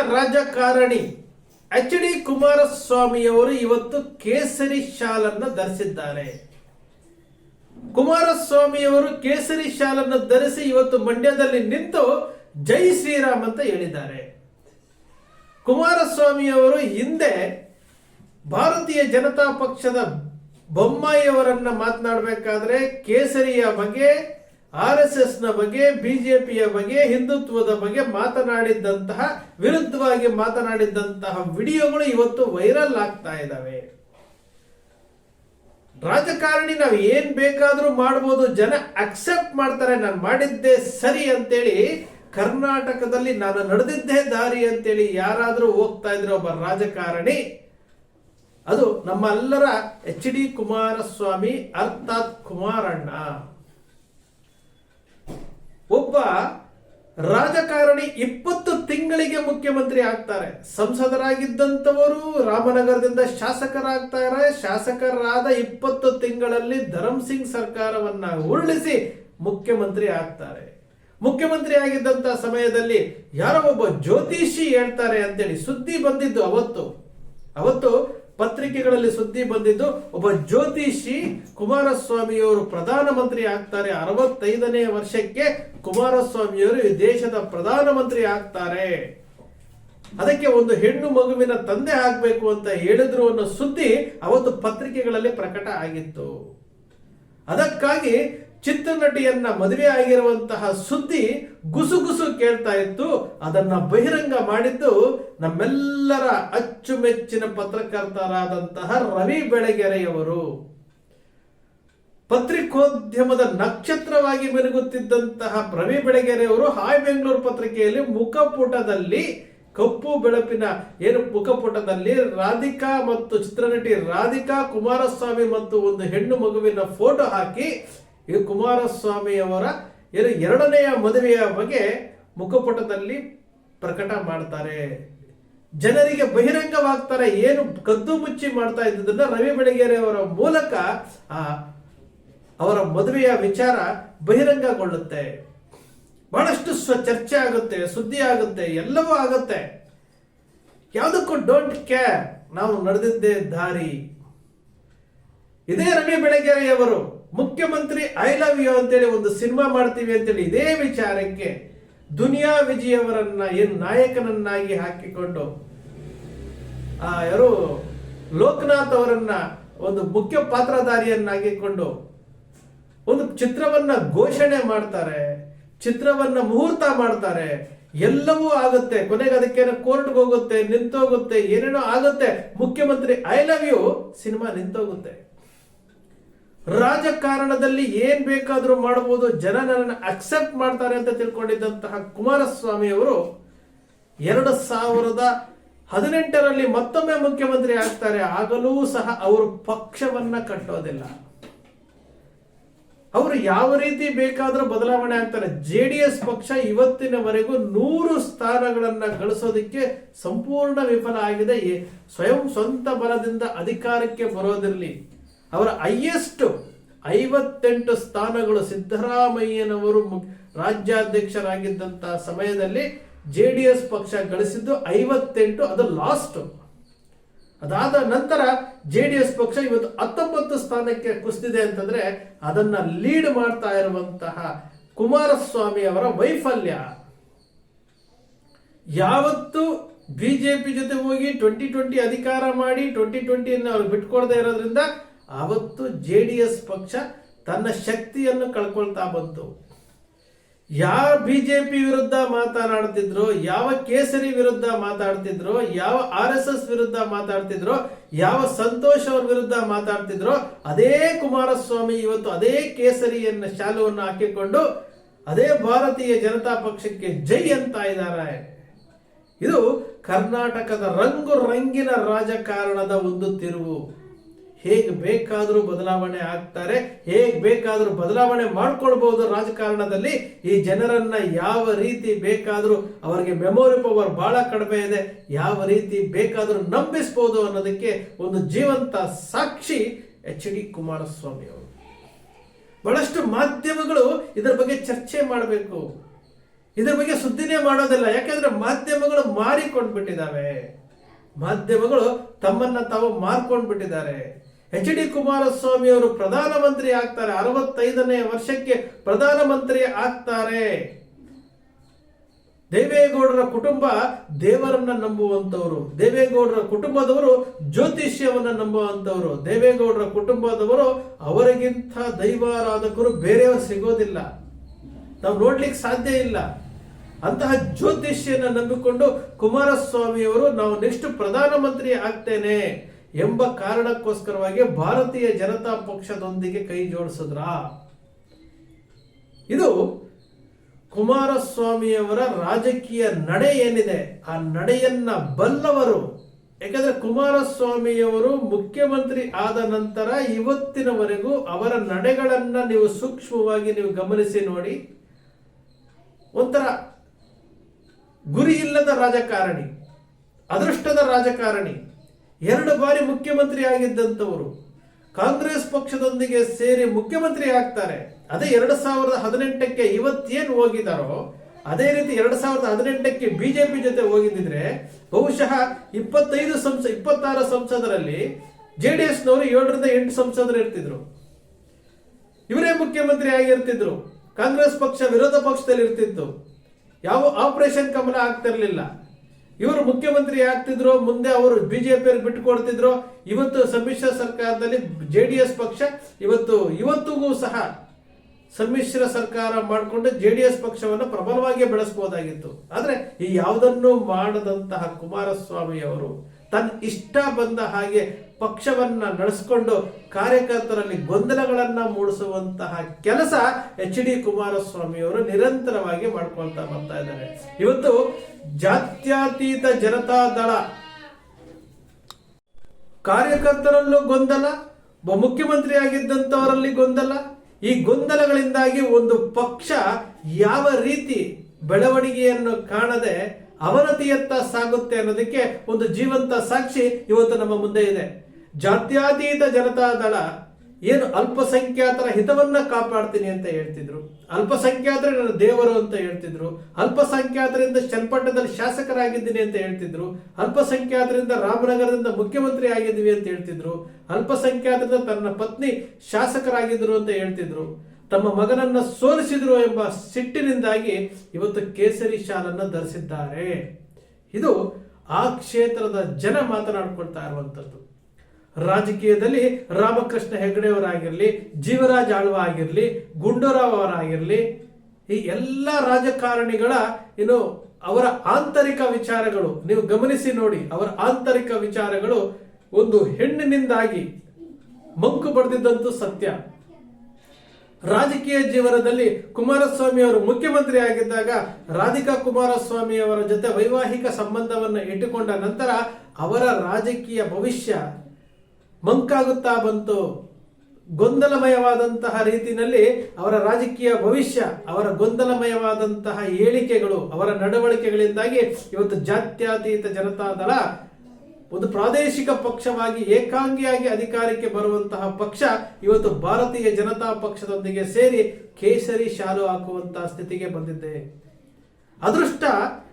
ರಾಜಕಾರಣಿ H D ಕುಮಾರಸ್ವಾಮಿಯವರು ಇವತ್ತು ಕೇಸರಿ ಶಾಲನ್ನು ಧರಿಸಿದ್ದಾರೆ. ಕುಮಾರಸ್ವಾಮಿಯವರು ಕೇಸರಿ ಶಾಲನ್ನು ಧರಿಸಿ ಇವತ್ತು ಮಂಡ್ಯದಲ್ಲಿ ನಿಂತು ಜೈ ಶ್ರೀರಾಮ್ ಅಂತ ಹೇಳಿದ್ದಾರೆ. ಕುಮಾರಸ್ವಾಮಿಯವರು ಹಿಂದೆ ಭಾರತೀಯ ಜನತಾ ಪಕ್ಷದ ಬೊಮ್ಮಾಯಿಯವರನ್ನ ಮಾತನಾಡಬೇಕಾದ್ರೆ ಕೇಸರಿಯ ಬಗ್ಗೆ ಆರ್ ಎಸ್ ಎಸ್ನ ಬಗ್ಗೆ ಬಿಜೆಪಿಯ ಬಗ್ಗೆ, ಹಿಂದುತ್ವದ ಬಗ್ಗೆ ಮಾತನಾಡಿದ್ದಂತಹ, ವಿರುದ್ಧವಾಗಿ ಮಾತನಾಡಿದ್ದಂತಹ ವಿಡಿಯೋಗಳು ಇವತ್ತು ವೈರಲ್ ಆಗ್ತಾ ಇದ್ದಾವೆ ರಾಜಕಾರಣಿ ನಾವು ಏನ್ ಬೇಕಾದ್ರೂ ಮಾಡ್ಬೋದು, ಜನ ಅಕ್ಸೆಪ್ಟ್ ಮಾಡ್ತಾರೆ, ನಾನು ಮಾಡಿದ್ದೆ ಸರಿ ಅಂತೇಳಿ ಕರ್ನಾಟಕದಲ್ಲಿ ನಾನು ನಡೆದಿದ್ದೇ ದಾರಿ ಅಂತೇಳಿ ಯಾರಾದರೂ ಹೋಗ್ತಾ ಇದ್ರೆ ಒಬ್ಬ ರಾಜಕಾರಣಿ, ಅದು ನಮ್ಮೆಲ್ಲರ ಎಚ್ ಡಿ ಕುಮಾರಸ್ವಾಮಿ, ಅರ್ಥಾತ್ ಕುಮಾರಣ್ಣ. ಒಬ್ಬ ರಾಜಕಾರಣಿ ಇಪ್ಪತ್ತು ತಿಂಗಳಿಗೆ ಮುಖ್ಯಮಂತ್ರಿ ಆಗ್ತಾರೆ. ಸಂಸದರಾಗಿದ್ದಂಥವರು ರಾಮನಗರದಿಂದ ಶಾಸಕರಾಗ್ತಾರೆ. ಶಾಸಕರಾದ ಇಪ್ಪತ್ತು ತಿಂಗಳಲ್ಲಿ ಧರಮ್ ಸಿಂಗ್ ಸರ್ಕಾರವನ್ನ ಉರುಳಿಸಿ ಮುಖ್ಯಮಂತ್ರಿ ಆಗ್ತಾರೆ. ಮುಖ್ಯಮಂತ್ರಿ ಆಗಿದ್ದಂತ ಸಮಯದಲ್ಲಿ ಯಾರೋ ಒಬ್ಬ ಜ್ಯೋತಿಷಿ ಹೇಳ್ತಾರೆ ಅಂತೇಳಿ ಸುದ್ದಿ ಬಂದಿದ್ದು ಅವತ್ತು. ಅವತ್ತು ಪತ್ರಿಕೆಗಳಲ್ಲಿ ಸುದ್ದಿ ಬಂದಿದ್ದು, ಒಬ್ಬ ಜ್ಯೋತಿಷಿ ಕುಮಾರಸ್ವಾಮಿಯವರು ಪ್ರಧಾನಮಂತ್ರಿ ಆಗ್ತಾರೆ. ಅರವತ್ತೈದನೇ ವರ್ಷಕ್ಕೆ ಕುಮಾರಸ್ವಾಮಿಯವರು ಈ ದೇಶದ ಪ್ರಧಾನಮಂತ್ರಿ ಆಗ್ತಾರೆ. ಅದಕ್ಕೆ ಒಂದು ಹೆಣ್ಣು ಮಗುವಿನ ತಂದೆ ಆಗ್ಬೇಕು ಅಂತ ಹೇಳಿದ್ರು ಅನ್ನೋ ಸುದ್ದಿ ಅವತ್ತು ಪತ್ರಿಕೆಗಳಲ್ಲಿ ಪ್ರಕಟ ಆಗಿತ್ತು. ಅದಕ್ಕಾಗಿ ಚಿತ್ರನಟಿಯನ್ನ ಮದುವೆ ಆಗಿರುವಂತಹ ಸುದ್ದಿ ಗುಸುಗುಸು ಕೇಳ್ತಾ ಇತ್ತು. ಅದನ್ನ ಬಹಿರಂಗ ಮಾಡಿದ್ದು ನಮ್ಮೆಲ್ಲರ ಅಚ್ಚುಮೆಚ್ಚಿನ ಪತ್ರಕರ್ತರಾದಂತಹ ರವಿ ಬೆಳಗೆರೆಯವರು. ಪತ್ರಿಕೋದ್ಯಮದ ನಕ್ಷತ್ರವಾಗಿ ಮೆರುಗುತ್ತಿದ್ದಂತಹ ರವಿ ಬೆಳಗೆರೆಯವರು ಹಾಯ್ ಬೆಂಗಳೂರು ಪತ್ರಿಕೆಯಲ್ಲಿ ಮುಖಪುಟದಲ್ಲಿ, ಕಪ್ಪು ಬೆಳಪಿನ ಏನು ಮುಖಪುಟದಲ್ಲಿ ರಾಧಿಕಾ ಮತ್ತು ಚಿತ್ರನಟಿ ರಾಧಿಕಾ ಕುಮಾರಸ್ವಾಮಿ ಮತ್ತು ಒಂದು ಹೆಣ್ಣು ಮಗುವಿನ ಫೋಟೋ ಹಾಕಿ ಇದು ಕುಮಾರಸ್ವಾಮಿಯವರ ಏನು ಎರಡನೆಯ ಮದುವೆಯ ಬಗ್ಗೆ ಮುಖಪುಟದಲ್ಲಿ ಪ್ರಕಟ ಮಾಡ್ತಾರೆ. ಜನರಿಗೆ ಬಹಿರಂಗವಾಗ್ತಾರೆ, ಏನು ಕದ್ದು ಮುಚ್ಚಿ ಮಾಡ್ತಾ ಇದ್ದದನ್ನ ರವಿ ಬೆಳಗೆರೆಯವರ ಮೂಲಕ ಆ ಅವರ ಮದುವೆಯ ವಿಚಾರ ಬಹಿರಂಗಗೊಳ್ಳುತ್ತೆ. ಬಹಳಷ್ಟು ಸ್ವ ಚರ್ಚೆ ಆಗುತ್ತೆ, ಸುದ್ದಿ ಆಗುತ್ತೆ, ಎಲ್ಲವೂ ಆಗುತ್ತೆ. ಯಾವುದಕ್ಕೂ ಡೋಂಟ್ ಕೇರ್ ನಾವು ನಡೆದಿದ್ದೇ ದಾರಿ. ಇದೇ ರವಿ ಬೆಳಗೆರೆಯವರು. ಮುಖ್ಯಮಂತ್ರಿ ಐ ಲವ್ ಯು ಅಂತೇಳಿ ಒಂದು ಸಿನಿಮಾ ಮಾಡ್ತೀವಿ ಅಂತೇಳಿ ಇದೇ ವಿಚಾರಕ್ಕೆ ದುನಿಯಾ ವಿಜಯ್ ಅವರನ್ನ ಏನು ನಾಯಕನನ್ನಾಗಿ ಹಾಕಿಕೊಂಡು, ಆ, ಯಾರು ಲೋಕನಾಥ್ ಅವರನ್ನ ಒಂದು ಮುಖ್ಯ ಪಾತ್ರಧಾರಿಯನ್ನಾಗಿಕೊಂಡು ಒಂದು ಚಿತ್ರವನ್ನ ಘೋಷಣೆ ಮಾಡ್ತಾರೆ, ಚಿತ್ರವನ್ನ ಮುಹೂರ್ತ ಮಾಡ್ತಾರೆ, ಎಲ್ಲವೂ ಆಗುತ್ತೆ. ಕೊನೆಗೆ ಅದಕ್ಕೇನೋ ಕೋರ್ಟ್ಗೆ ಹೋಗುತ್ತೆ, ನಿಂತೋಗುತ್ತೆ, ಏನೇನೋ ಆಗುತ್ತೆ. ಮುಖ್ಯಮಂತ್ರಿ ಐ ಲವ್ ಯು ಸಿನಿಮಾ ನಿಂತೋಗುತ್ತೆ. ರಾಜಕಾರಣದಲ್ಲಿ ಏನ್ ಬೇಕಾದರೂ ಮಾಡಬಹುದು ಜನ ನನ್ನನ್ನು ಅಕ್ಸೆಪ್ಟ್ ಮಾಡ್ತಾರೆ ಅಂತ ತಿಳ್ಕೊಂಡಿದ್ದಂತಹ ಕುಮಾರಸ್ವಾಮಿ ಅವರು ಎರಡು ಸಾವಿರದ ಹದಿನೆಂಟರಲ್ಲಿ ಮತ್ತೊಮ್ಮೆ ಮುಖ್ಯಮಂತ್ರಿ ಆಗ್ತಾರೆ, ಆಗಲೂ ಸಹ ಅವರು ಪಕ್ಷವನ್ನ ಕಟ್ಟೋದಿಲ್ಲ. ಅವರು ಯಾವ ರೀತಿ ಬೇಕಾದರೂ ಬದಲಾವಣೆ ಆಗ್ತಾರೆ. ಜೆ ಡಿ ಎಸ್ ಪಕ್ಷ ಇವತ್ತಿನವರೆಗೂ ನೂರು ಸ್ಥಾನಗಳನ್ನು ಗಳಿಸೋದಕ್ಕೆ ಸಂಪೂರ್ಣ ವಿಫಲ ಆಗಿದೆ. ಸ್ವಯಂ ಸ್ವಂತ ಬಲದಿಂದ ಅಧಿಕಾರಕ್ಕೆ ಬರೋದಿರಲಿ. ಅವರ ಹೈಯೆಸ್ಟ್ ಐವತ್ತೆಂಟು ಸ್ಥಾನಗಳು ಸಿದ್ದರಾಮಯ್ಯನವರು ರಾಜ್ಯಾಧ್ಯಕ್ಷರಾಗಿದ್ದಂತಹ ಸಮಯದಲ್ಲಿ ಜೆ ಡಿ ಎಸ್ ಪಕ್ಷ ಗಳಿಸಿದ್ದು ಐವತ್ತೆಂಟು, ಅದು ಲಾಸ್ಟ್. ಅದಾದ ನಂತರ ಜೆ ಡಿ ಎಸ್ ಪಕ್ಷ ಇವತ್ತು ಹತ್ತೊಂಬತ್ತು ಸ್ಥಾನಕ್ಕೆ ಕುಸಿದಿದೆ ಅಂತಂದ್ರೆ ಅದನ್ನ ಲೀಡ್ ಮಾಡ್ತಾ ಇರುವಂತಹ ಕುಮಾರಸ್ವಾಮಿ ಅವರ ವೈಫಲ್ಯ. ಯಾವತ್ತು ಬಿಜೆಪಿ ಜೊತೆ ಹೋಗಿ ಟ್ವೆಂಟಿ ಟ್ವೆಂಟಿ ಅಧಿಕಾರ ಮಾಡಿ ಟ್ವೆಂಟಿ ಟ್ವೆಂಟಿಯನ್ನು ಅವ್ರು ಬಿಟ್ಕೊಡದೆ ಇರೋದ್ರಿಂದ ಆವತ್ತು ಜೆ ಡಿ ಎಸ್ ಪಕ್ಷ ತನ್ನ ಶಕ್ತಿಯನ್ನು ಕಳ್ಕೊಳ್ತಾ ಬಂತು. ಯಾವ ಪಿ ವಿರುದ್ಧ ಮಾತನಾಡ್ತಿದ್ರು, ಯಾವ ಕೇಸರಿ ವಿರುದ್ಧ ಮಾತಾಡ್ತಿದ್ರು, ಯಾವ ಆರ್ ಎಸ್ ಎಸ್ ವಿರುದ್ಧ ಮಾತಾಡ್ತಿದ್ರು, ಯಾವ ಸಂತೋಷ್ ಅವ್ರ ವಿರುದ್ಧ ಮಾತಾಡ್ತಿದ್ರು, ಅದೇ ಕುಮಾರಸ್ವಾಮಿ ಇವತ್ತು ಅದೇ ಕೇಸರಿಯನ್ನ ಶಾಲುವನ್ನು ಹಾಕಿಕೊಂಡು ಅದೇ ಭಾರತೀಯ ಜನತಾ ಪಕ್ಷಕ್ಕೆ ಜೈ ಅಂತ ಇದ್ದಾರೆ. ಇದು ಕರ್ನಾಟಕದ ರಂಗು ರಂಗಿನ ರಾಜಕಾರಣದ ಒಂದು ತಿರುವು. ಹೇಗೆ ಬೇಕಾದರೂ ಬದಲಾವಣೆ ಆಗ್ತಾರೆ, ಹೇಗೆ ಬೇಕಾದರೂ ಬದಲಾವಣೆ ಮಾಡ್ಕೊಳ್ಬಹುದು ರಾಜಕಾರಣದಲ್ಲಿ, ಈ ಜನರನ್ನ ಯಾವ ರೀತಿ ಬೇಕಾದರೂ ಅವರಿಗೆ ಮೆಮೊರಿ ಪವರ್ ಬಹಳ ಕಡಿಮೆ ಇದೆ, ಯಾವ ರೀತಿ ಬೇಕಾದರೂ ನಂಬಿಸ್ಬೋದು ಅನ್ನೋದಕ್ಕೆ ಒಂದು ಜೀವಂತ ಸಾಕ್ಷಿ ಎಚ್ ಡಿ ಕುಮಾರಸ್ವಾಮಿ ಅವರು. ಬಹಳಷ್ಟು ಮಾಧ್ಯಮಗಳು ಇದರ ಬಗ್ಗೆ ಚರ್ಚೆ ಮಾಡಬೇಕು. ಇದರ ಬಗ್ಗೆ ಸುದ್ದಿನೇ ಮಾಡೋದಿಲ್ಲ, ಯಾಕೆಂದ್ರೆ ಮಾಧ್ಯಮಗಳು ಮಾರಿಕೊಂಡ್ಬಿಟ್ಟಿದ್ದಾವೆ. ಮಾಧ್ಯಮಗಳು ತಮ್ಮನ್ನ ತಾವು ಮಾರ್ಕೊಂಡ್ಬಿಟ್ಟಿದ್ದಾರೆ. ಎಚ್ ಡಿ ಕುಮಾರಸ್ವಾಮಿ ಅವರು ಪ್ರಧಾನಮಂತ್ರಿ ಆಗ್ತಾರೆ ಅರವತ್ತೈದನೇ ವರ್ಷಕ್ಕೆ ಪ್ರಧಾನಮಂತ್ರಿ ಆಗ್ತಾರೆ ದೇವೇಗೌಡರ ಕುಟುಂಬ ದೇವರನ್ನ ನಂಬುವಂತವರು ದೇವೇಗೌಡರ ಕುಟುಂಬದವರು ಜ್ಯೋತಿಷ್ಯವನ್ನ ನಂಬುವಂತವರು ದೇವೇಗೌಡರ ಕುಟುಂಬದವರು ಅವರಿಗಿಂತ ದೈವಾರಾಧಕರು ಬೇರೆಯವರು ಸಿಗೋದಿಲ್ಲ ನಾವು ನೋಡ್ಲಿಕ್ಕೆ ಸಾಧ್ಯ ಇಲ್ಲ ಅಂತಹ ಜ್ಯೋತಿಷ್ಯನ ನಂಬಿಕೊಂಡು ಕುಮಾರಸ್ವಾಮಿಯವರು ನಾವು ನೆಕ್ಸ್ಟ್ ಪ್ರಧಾನಮಂತ್ರಿ ಆಗ್ತೇನೆ ಎಂಬ ಕಾರಣಕ್ಕೋಸ್ಕರವಾಗಿ ಭಾರತೀಯ ಜನತಾ ಪಕ್ಷದೊಂದಿಗೆ ಕೈ ಜೋಡಿಸಿದ್ರ? ಇದು ಕುಮಾರಸ್ವಾಮಿಯವರ ರಾಜಕೀಯ ನಡೆ ಏನಿದೆ? ಆ ನಡೆಯನ್ನ ಬಲ್ಲವರು, ಯಾಕಂದ್ರೆ ಕುಮಾರಸ್ವಾಮಿಯವರು ಮುಖ್ಯಮಂತ್ರಿ ಆದ ನಂತರ ಇವತ್ತಿನವರೆಗೂ ಅವರ ನಡೆಗಳನ್ನ ನೀವು ಸೂಕ್ಷ್ಮವಾಗಿ ನೀವು ಗಮನಿಸಿ ನೋಡಿ. ಒಂಥರ ಗುರಿ ಇಲ್ಲದ ರಾಜಕಾರಣಿ, ಅದೃಷ್ಟದ ರಾಜಕಾರಣಿ. ಎರಡು ಬಾರಿ ಮುಖ್ಯಮಂತ್ರಿ ಆಗಿದ್ದಂಥವರು ಕಾಂಗ್ರೆಸ್ ಪಕ್ಷದೊಂದಿಗೆ ಸೇರಿ ಮುಖ್ಯಮಂತ್ರಿ ಆಗ್ತಾರೆ. ಅದೇ ಎರಡು ಸಾವಿರದ ಹದಿನೆಂಟಕ್ಕೆ ಇವತ್ತೇನು ಹೋಗಿದಾರೋ, ಅದೇ ರೀತಿ ಎರಡು ಸಾವಿರದ ಹದಿನೆಂಟಕ್ಕೆ ಬಿಜೆಪಿ ಜೊತೆ ಹೋಗಿದ್ದಿದ್ರೆ ಬಹುಶಃ ಇಪ್ಪತ್ತೈದು ಸಂಸ, ಇಪ್ಪತ್ತಾರು ಸಂಸದರಲ್ಲಿ ಜೆ ಡಿ ಎಸ್ನವರು ಏಳರಿಂದ ಎಂಟು ಸಂಸದರು ಇರ್ತಿದ್ರು. ಇವರೇ ಮುಖ್ಯಮಂತ್ರಿ ಆಗಿರ್ತಿದ್ರು. ಕಾಂಗ್ರೆಸ್ ಪಕ್ಷ ವಿರೋಧ ಪಕ್ಷದಲ್ಲಿ ಇರ್ತಿತ್ತು ಯಾವ ಆಪರೇಷನ್ ಕಮಲ ಆಗ್ತಿರ್ಲಿಲ್ಲ. ಇವರು ಮುಖ್ಯಮಂತ್ರಿ ಆಗ್ತಿದ್ರು, ಮುಂದೆ ಅವರು ಬಿಜೆಪಿ ಬಿಟ್ಟುಕೊಡ್ತಿದ್ರು. ಇವತ್ತು ಸಮ್ಮಿಶ್ರ ಸರ್ಕಾರದಲ್ಲಿ ಜೆ ಡಿ ಎಸ್ ಪಕ್ಷ, ಇವತ್ತು, ಇವತ್ತಿಗೂ ಸಹ ಸಮ್ಮಿಶ್ರ ಸರ್ಕಾರ ಮಾಡಿಕೊಂಡು ಜೆ ಡಿ ಎಸ್ ಪಕ್ಷವನ್ನು ಪ್ರಬಲವಾಗಿ ಬೆಳೆಸಬಹುದಾಗಿತ್ತು ಆದ್ರೆ ಈ ಯಾವುದನ್ನು ಮಾಡದಂತಹ ಕುಮಾರಸ್ವಾಮಿ ಅವರು ತನ್ನ ಇಷ್ಟ ಬಂದ ಹಾಗೆ ಪಕ್ಷವನ್ನ ನಡೆಸಿಕೊಂಡು ಕಾರ್ಯಕರ್ತರಲ್ಲಿ ಗೊಂದಲಗಳನ್ನ ಮೂಡಿಸುವಂತಹ ಕೆಲಸ ಎಚ್ ಡಿ ಕುಮಾರಸ್ವಾಮಿ ಅವರು ನಿರಂತರವಾಗಿ ಮಾಡ್ಕೊಳ್ತಾ ಬರ್ತಾ ಇದ್ದಾರೆ. ಇವತ್ತು ಜಾತ್ಯತೀತ ಜನತಾ ದಳ ಕಾರ್ಯಕರ್ತರಲ್ಲೂ ಗೊಂದಲ ಮುಖ್ಯಮಂತ್ರಿ ಆಗಿದ್ದಂಥವರಲ್ಲಿ ಗೊಂದಲ. ಈ ಗೊಂದಲಗಳಿಂದಾಗಿ ಒಂದು ಪಕ್ಷ ಯಾವ ರೀತಿ ಬೆಳವಣಿಗೆಯನ್ನು ಕಾಣದೆ ಅವನತಿಯತ್ತ ಸಾಗುತ್ತೆ ಅನ್ನೋದಕ್ಕೆ ಒಂದು ಜೀವಂತ ಸಾಕ್ಷಿ ಇವತ್ತು ನಮ್ಮ ಮುಂದೆ ಇದೆ. ಜಾತ್ಯತೀತ ಜನತಾ ದಳ ಏನು ಅಲ್ಪಸಂಖ್ಯಾತರ ಹಿತವನ್ನ ಕಾಪಾಡ್ತೀನಿ ಅಂತ ಹೇಳ್ತಿದ್ರು. ಅಲ್ಪಸಂಖ್ಯಾತರ ನನ್ನ ದೇವರು ಅಂತ ಹೇಳ್ತಿದ್ರು. ಅಲ್ಪಸಂಖ್ಯಾತರಿಂದ ಚನ್ನಪಟ್ಟಣದಲ್ಲಿ ಶಾಸಕರಾಗಿದ್ದೀನಿ ಅಂತ ಹೇಳ್ತಿದ್ರು. ಅಲ್ಪಸಂಖ್ಯಾತರಿಂದ ರಾಮನಗರದಿಂದ ಮುಖ್ಯಮಂತ್ರಿ ಆಗಿದ್ದೀವಿ ಅಂತ ಹೇಳ್ತಿದ್ರು. ಅಲ್ಪಸಂಖ್ಯಾತರಿಂದ ತನ್ನ ಪತ್ನಿ ಶಾಸಕರಾಗಿದ್ರು ಅಂತ ಹೇಳ್ತಿದ್ರು. ತಮ್ಮ ಮಗನನ್ನ ಸೋಲಿಸಿದ್ರು ಎಂಬ ಸಿಟ್ಟಿನಿಂದಾಗಿ ಇವತ್ತು ಕೇಸರಿ ಶಾಲನ್ನ ಧರಿಸಿದ್ದಾರೆ. ಇದು ಆ ಕ್ಷೇತ್ರದ ಜನ ಮಾತನಾಡ್ಕೊಳ್ತಾ ಇರುವಂತದ್ದು. ರಾಜಕೀಯದಲ್ಲಿ ರಾಮಕೃಷ್ಣ ಹೆಗಡೆಯವರಾಗಿರಲಿ, ಜೀವರಾಜ್ ಆಳ್ವ ಆಗಿರಲಿ, ಗುಂಡೂರಾವ್ ಅವರಾಗಿರಲಿ, ಈ ಎಲ್ಲ ರಾಜಕಾರಣಿಗಳ ಏನು ಅವರ ಆಂತರಿಕ ವಿಚಾರಗಳು, ನೀವು ಗಮನಿಸಿ ನೋಡಿ, ಅವರ ಆಂತರಿಕ ವಿಚಾರಗಳು ಒಂದು ಹೆಣ್ಣಿನಿಂದಾಗಿ ಮಂಕು ಬಡ್ದಿದ್ದಂತೂ ಸತ್ಯ. ರಾಜಕೀಯ ಜೀವನದಲ್ಲಿ ಕುಮಾರಸ್ವಾಮಿ ಅವರು ಮುಖ್ಯಮಂತ್ರಿ ಆಗಿದ್ದಾಗ ರಾಧಿಕಾ ಕುಮಾರಸ್ವಾಮಿ ಅವರ ಜೊತೆ ವೈವಾಹಿಕ ಸಂಬಂಧವನ್ನು ಇಟ್ಟುಕೊಂಡ ನಂತರ ಅವರ ರಾಜಕೀಯ ಭವಿಷ್ಯ ಮಂಕಾಗುತ್ತಾ ಬಂತು. ಗೊಂದಲಮಯವಾದಂತಹ ರೀತಿಯಲ್ಲಿ ಅವರ ರಾಜಕೀಯ ಭವಿಷ್ಯ, ಅವರ ಗೊಂದಲಮಯವಾದಂತಹ ಹೇಳಿಕೆಗಳು ಅವರ ನಡವಳಿಕೆಗಳಿಂದಾಗಿ ಇವತ್ತು ಜಾತ್ಯತೀತ ಜನತಾ ದಳ ಒಂದು ಪ್ರಾದೇಶಿಕ ಪಕ್ಷವಾಗಿ ಏಕಾಂಗಿಯಾಗಿ ಅಧಿಕಾರಕ್ಕೆ ಬರುವಂತಹ ಪಕ್ಷ ಇವತ್ತು ಭಾರತೀಯ ಜನತಾ ಪಕ್ಷದೊಂದಿಗೆ ಸೇರಿ ಕೇಸರಿ ಶಾಲು ಹಾಕುವಂತಹ ಸ್ಥಿತಿಗೆ ಬಂದಿದೆ. ಅದೃಷ್ಟ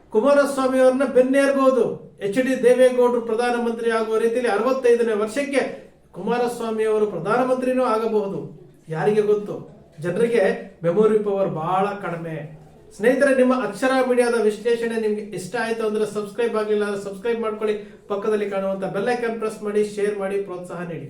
ಕುಮಾರಸ್ವಾಮಿ ಅವರನ್ನ ಬೆನ್ನೇರಬಹುದು ಎಚ್ ಡಿ ದೇವೇಗೌಡರು ಪ್ರಧಾನಮಂತ್ರಿ ಆಗುವ ರೀತಿಯಲ್ಲಿ ಅರವತ್ತೈದನೇ ವರ್ಷಕ್ಕೆ ಕುಮಾರಸ್ವಾಮಿ ಅವರು ಪ್ರಧಾನಮಂತ್ರಿನೂ ಆಗಬಹುದು. ಯಾರಿಗೆ ಗೊತ್ತು? ಜನರಿಗೆ ಮೆಮೊರಿ ಪವರ್ ಬಹಳ ಕಡಿಮೆ. ಸ್ನೇಹಿತರೆ, ನಿಮ್ಮ ಅಕ್ಷರ ಮೀಡಿಯಾದ ವಿಶ್ಲೇಷಣೆ ನಿಮ್ಗೆ ಇಷ್ಟ ಆಯ್ತು ಅಂದ್ರೆ ಸಬ್ಸ್ಕ್ರೈಬ್ ಆಗಲಿಲ್ಲ ಅಂದ್ರೆ ಸಬ್ಸ್ಕ್ರೈಬ್ ಮಾಡ್ಕೊಳ್ಳಿ. ಪಕ್ಕದಲ್ಲಿ ಕಾಣುವಂತ ಬೆಲ್ಲೈಕನ್ ಪ್ರೆಸ್ ಮಾಡಿ, ಶೇರ್ ಮಾಡಿ, ಪ್ರೋತ್ಸಾಹ ನೀಡಿ.